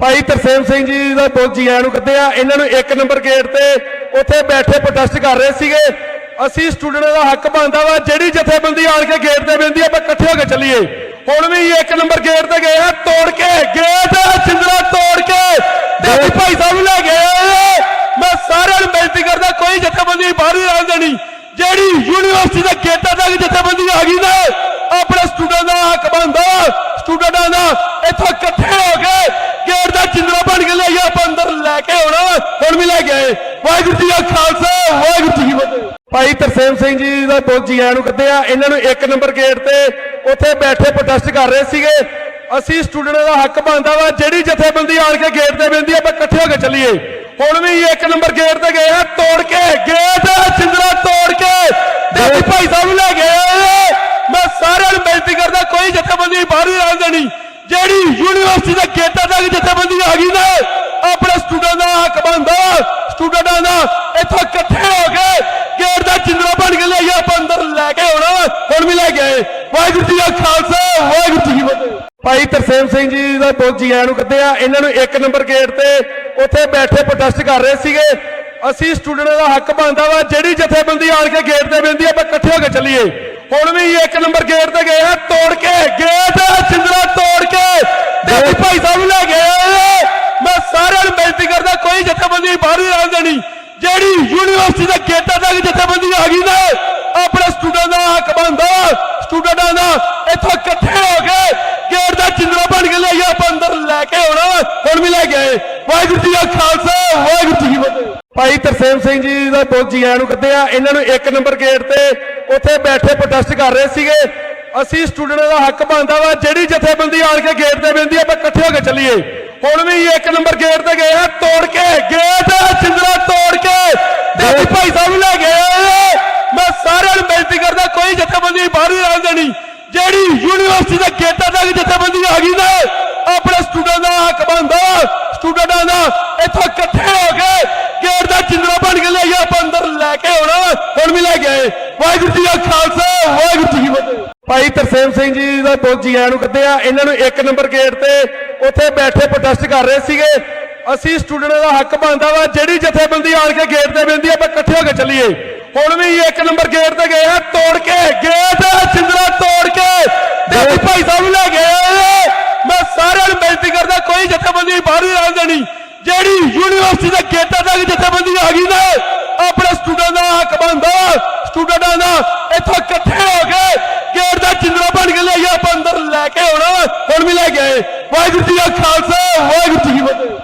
ਭਾਈ ਤਰਸੇਮ ਸਿੰਘ ਜੀ ਦਾ ਬਹੁਤ ਜੀ ਨੂੰ ਕਰਦੇ ਆ ਇਹਨਾਂ ਨੂੰ ਇੱਕ ਨੰਬਰ ਗੇਟ ਤੇ ਉੱਥੇ ਬੈਠੇ ਪ੍ਰੋਟੈਸਟ ਕਰ ਰਹੇ ਸੀਗੇ। ਅਸੀਂ ਸਟੂਡੈਂਟਾਂ ਦਾ ਹੱਕ ਬਣਦਾ ਵਾ, ਜਿਹੜੀ ਜਥੇਬੰਦੀ ਆਣ ਕੇ ਗੇਟ ਤੇ ਬੈਂਦੀ ਆਪਾਂ ਇਕੱਠੇ ਹੋ ਕੇ ਚੱਲੀਏ। ਹੁਣ ਵੀ ਇੱਕ ਨੰਬਰ ਗੇਟ ਤੇ ਗਏ ਆ, ਤੋੜ ਕੇ ਗੇਟ ਚਿੰਦਰਾ ਤੋੜ ਕੇ। ਦੇਵੀ ਭਾਈ ਸਾਹਿਬ ਨੂੰ ਲੈ ਗਏ ਮੈਂ ਸਾਰਿਆਂ ਨੂੰ ਬੇਨਤੀ ਕਰਦਾ, ਕੋਈ ਜਥੇਬੰਦੀ ਬਾਹਰ ਨਹੀਂ ਆਉਣ ਦੇਣੀ। ਜਿਹੜੀ ਯੂਨੀਵਰਸਿਟੀ ਦੇ ਗੇਟਾਂ ਤੱਕ ਜਥੇਬੰਦੀ ਆ ਗਈ ਨਾ, ਆਪਣੇ ਸਟੂਡੈਂਟ ਦਾ ਹੱਕ ਬਣਦਾ ਸਟੂਡੈਂਟਾਂ ਦਾ ਇੱਥੋਂ ਇਕੱਠੇ ਹੋ ਕੇ ਗੇਟ ਦਾ ਚਿੰਦਰਾ ਬਣ ਕੇ ਲਿਆਈਏ ਆਪਾਂ ਅੰਦਰ ਲੈ ਕੇ ਆਉਣਾ ਹੁਣ ਵੀ ਲੈ ਕੇ ਆਏ। ਵਾਹਿਗੁਰੂ ਜੀ ਕਾ ਖਾਲਸਾ, ਵਾਹਿਗੁਰੂ ਜੀ ਕੀ ਫਤਿਹ। ਭਾਈ ਤਰਸੇਮ ਸਿੰਘ ਜੀ ਦਾ ਬਹੁਤ ਜੀ ਆਇਆਂ ਨੂੰ ਕਰਦੇ ਆ ਇਹਨਾਂ ਨੂੰ ਇੱਕ ਨੰਬਰ ਗੇਟ ਤੇ ਉੱਥੇ ਬੈਠੇ ਪ੍ਰੋਟੈਸਟ ਕਰ ਰਹੇ ਸੀਗੇ। ਅਸੀਂ ਸਟੂਡੈਂਟਾਂ ਦਾ ਹੱਕ ਬਣਦਾ ਵਾ, ਜਿਹੜੀ ਜਥੇਬੰਦੀ ਆਣ ਕੇ ਗੇਟ ਤੇ ਬੈਂਦੀ ਆਪਾਂ ਇਕੱਠੇ ਹੋ ਕੇ ਚੱਲੀਏ। ਹੁਣ ਵੀ ਇੱਕ ਨੰਬਰ ਗੇਟ ਤੇ ਗਏ ਆ, ਤੋੜ ਕੇ ਗੇਟ ਚਿੰਦਰਾ ਤੋੜ ਕੇ। ਦੇਵੀ ਭਾਈ ਸਾਹਿਬ ਲੈ ਗਏ ਮੈਂ ਸਾਰਿਆਂ ਨੂੰ ਬੇਨਤੀ ਕਰਦਾ, ਕੋਈ ਜਥੇਬੰਦੀ ਬਾਹਰ ਨਹੀਂ ਆਉਣ ਦੇਣੀ। ਜਿਹੜੀ ਯੂਨੀਵਰਸਿਟੀ ਦੇ ਗੇਟਾਂ ਤੱਕ ਜਥੇਬੰਦੀ ਆ ਗਈ ਨਾ ਆਪਣੇ ਸਟੂਡੈਂਟ ਦਾ ਹੱਕ ਬਣਦਾ ਸਟੂਡੈਂਟਾਂ ਦਾ ਇੱਥੋਂ ਇਕੱਠੇ ਹੋ ਕੇ ਗੇਟ ਦਾ ਚਿੰਦਰਾ ਬਣ ਕੇ ਲਿਆਈਏ ਆਪਾਂ ਅੰਦਰ ਲੈ ਕੇ ਆਉਣਾ ਹੁਣ ਵੀ ਲੈ ਕੇ ਆਏ। ਵਾਹਿਗੁਰੂ ਜੀ ਕਾ ਖਾਲਸਾ, ਵਾਹਿਗੁਰੂ ਜੀ ਕੀ ਫਤਿਹ। ਭਾਈ ਤਰਸੇਮ ਸਿੰਘ ਜੀ ਦਾ ਬਹੁਤ ਜੀ ਆਇਆਂ ਨੂੰ ਕਰਦੇ ਆ ਇਹਨਾਂ ਨੂੰ ਇੱਕ ਨੰਬਰ ਗੇਟ ਤੇ ਉੱਥੇ ਬੈਠੇ ਪ੍ਰੋਟੈਸਟ ਕਰ ਰਹੇ ਸੀਗੇ। ਅਸੀਂ ਸਟੂਡੈਂਟਾਂ ਦਾ ਹੱਕ ਬਣਦਾ ਵਾ, ਜਿਹੜੀ ਜਥੇਬੰਦੀ ਆਣ ਕੇ ਗੇਟ ਤੇ ਬੈਂਦੀ ਆਪਾਂ ਇਕੱਠੇ ਹੋ ਕੇ ਚੱਲੀਏ। ਹੁਣ ਵੀ ਇੱਕ ਨੰਬਰ ਗੇਟ ਤੇ ਗਏ ਆ, ਤੋੜ ਕੇ ਗੇਟ ਚਿੰਦਰਾ ਤੋੜ ਕੇ ਦੇਵੀ ਭਾਈ ਸਾਹਿਬ ਨੂੰ ਲੈ ਗਏ ਆ। ਮੈਂ ਸਾਰਿਆਂ ਨੂੰ ਬੇਨਤੀ ਕਰਦਾ ਕੋਈ ਜਥੇਬੰਦੀ ਬਾਹਰ ਨਹੀਂ ਦੇਣੀ। ਜਿਹੜੀ ਯੂਨੀਵਰਸਿਟੀ ਦੇ ਗੇਟਾਂ ਤੱਕ ਜਥੇਬੰਦੀ ਆ ਗਈ ਨਾ, ਆਪਣੇ ਸਟੂਡੈਂਟ ਦਾ ਹੱਕ ਬਣਦਾ। ਸਟੂਡੈਂਟਾਂ ਦਾ ਇੱਥੋਂ ਇਕੱਠੇ ਹੋ ਕੇ ਗੇਟ ਦਾ ਚਿੰਦਰਾ ਬਣ ਕੇ ਲਿਆਈਏ ਆਪਾਂ ਅੰਦਰ ਲੈ ਕੇ ਆਉਣਾ ਹੁਣ ਵੀ ਲੈ ਕੇ ਆਏ। ਵਾਹਿਗੁਰੂ ਜੀ ਕਾ ਖਾਲਸਾ, ਵਾਹਿਗੁਰੂ ਜੀ ਕੀ ਫਤਿਹ। ਭਾਈ ਤਰਸੇਮ ਸਿੰਘ ਜੀ ਦਾ ਬਹੁਤ ਜੀ ਆਇਆਂ ਨੂੰ ਕਰਦੇ ਆ ਇਹਨਾਂ ਨੂੰ ਇੱਕ ਨੰਬਰ ਗੇਟ ਤੇ ਉੱਥੇ ਬੈਠੇ ਪ੍ਰੋਟੈਸਟ ਕਰ ਰਹੇ ਸੀਗੇ। ਅਸੀਂ ਸਟੂਡੈਂਟਾਂ ਦਾ ਹੱਕ ਬਣਦਾ ਵਾ। ਜਿਹੜੀ ਜਥੇਬੰਦੀ ਆਣ ਕੇ ਗੇਟ ਤੇ ਬੈਂਦੀ ਆਪਾਂ ਇਕੱਠੇ ਹੋ ਕੇ ਚੱਲੀਏ। ਹੁਣ ਵੀ ਇੱਕ ਨੰਬਰ ਗੇਟ ਤੇ ਗਏ ਆ ਤੋੜ ਕੇ ਗੇਟ ਚਿੰਦਰਾ ਤੋੜ ਕੇ। ਦੇਵੀ ਭਾਈ ਸਾਹਿਬ ਲੈ ਗਏ। ਮੈਂ ਸਾਰਿਆਂ ਨੂੰ ਬੇਨਤੀ ਕਰਦਾ ਕੋਈ ਜਥੇਬੰਦੀ ਬਾਹਰ ਨਹੀਂ ਆਉਣ ਦੇਣੀ। ਜਿਹੜੀ ਯੂਨੀਵਰਸਿਟੀ ਦੇ ਗੇਟਾਂ ਤੱਕ ਜਥੇਬੰਦੀ ਆ ਗਈ ਨਾ ਆਪਣੇ ਸਟੂਡੈਂਟ ਦਾ ਹੱਕ ਬਣਦਾ। ਸਟੂਡੈਂਟਾਂ ਦਾ ਇੱਥੋਂ ਇਕੱਠੇ ਹੋ ਕੇ ਗੇਟ ਦਾ ਚਿੰਦਰਾ ਬਣ ਕੇ ਲਿਆਈਏ ਆਪਾਂ ਅੰਦਰ ਲੈ ਕੇ ਆਉਣਾ। ਹੁਣ ਵੀ ਲੈ ਆਏ। ਵਾਹਿਗੁਰੂ ਜੀ ਕਾ ਖਾਲਸਾ ਵਾਹਿਗੁਰੂ ਜੀ ਕੀ ਫਤਿਹ। ਭਾਈ ਤਰਸੇਮ ਸਿੰਘ ਜੀ ਦਾ ਬਹੁਤ ਜੀ ਆਇਆਂ ਨੂੰ ਕਰਦੇ ਆ ਇਹਨਾਂ ਨੂੰ ਇੱਕ ਨੰਬਰ ਗੇਟ ਤੇ ਉੱਥੇ ਬੈਠੇ ਪ੍ਰੋਟੈਸਟ ਕਰ ਰਹੇ ਸੀਗੇ। ਅਸੀਂ ਸਟੂਡੈਂਟਾਂ ਦਾ ਹੱਕ ਬਣਦਾ ਵਾ, ਜਿਹੜੀ ਜਥੇਬੰਦੀ ਆਣ ਕੇ ਗੇਟ ਤੇ ਬੈਂਦੀ ਆਪਾਂ ਇਕੱਠੇ ਹੋ ਕੇ ਚੱਲੀਏ। ਹੁਣ ਵੀ ਇੱਕ ਨੰਬਰ ਗੇਟ ਤੇ ਗਏ ਆ, ਤੋੜ ਕੇ ਗੇਟ ਚਿੰਦਰਾ ਤੋੜ ਕੇ। ਦੇਵੀ ਭਾਈ ਸਾਹਿਬ ਨੂੰ ਲੈ ਗਏ ਮੈਂ ਸਾਰਿਆਂ ਨੂੰ ਬੇਨਤੀ ਕਰਦਾ, ਕੋਈ ਜਥੇਬੰਦੀ ਬਾਹਰ ਨਹੀਂ ਆਉਣ ਦੇਣੀ। ਜਿਹੜੀ ਯੂਨੀਵਰਸਿਟੀ ਦੇ ਗੇਟਾਂ ਤੱਕ ਜਥੇਬੰਦੀ ਆ ਗਈ ਨਾ ਲੈ ਕੇ ਆਉਣਾ ਹੁਣ ਵੀ ਲੈ ਕੇ ਆਏ। ਵਾਹਿਗੁਰੂ ਜੀ ਦਾ ਖਾਲਸਾ, ਵਾਹਿਗੁਰੂ ਜੀ ਕੀ ਫਤਿਹ।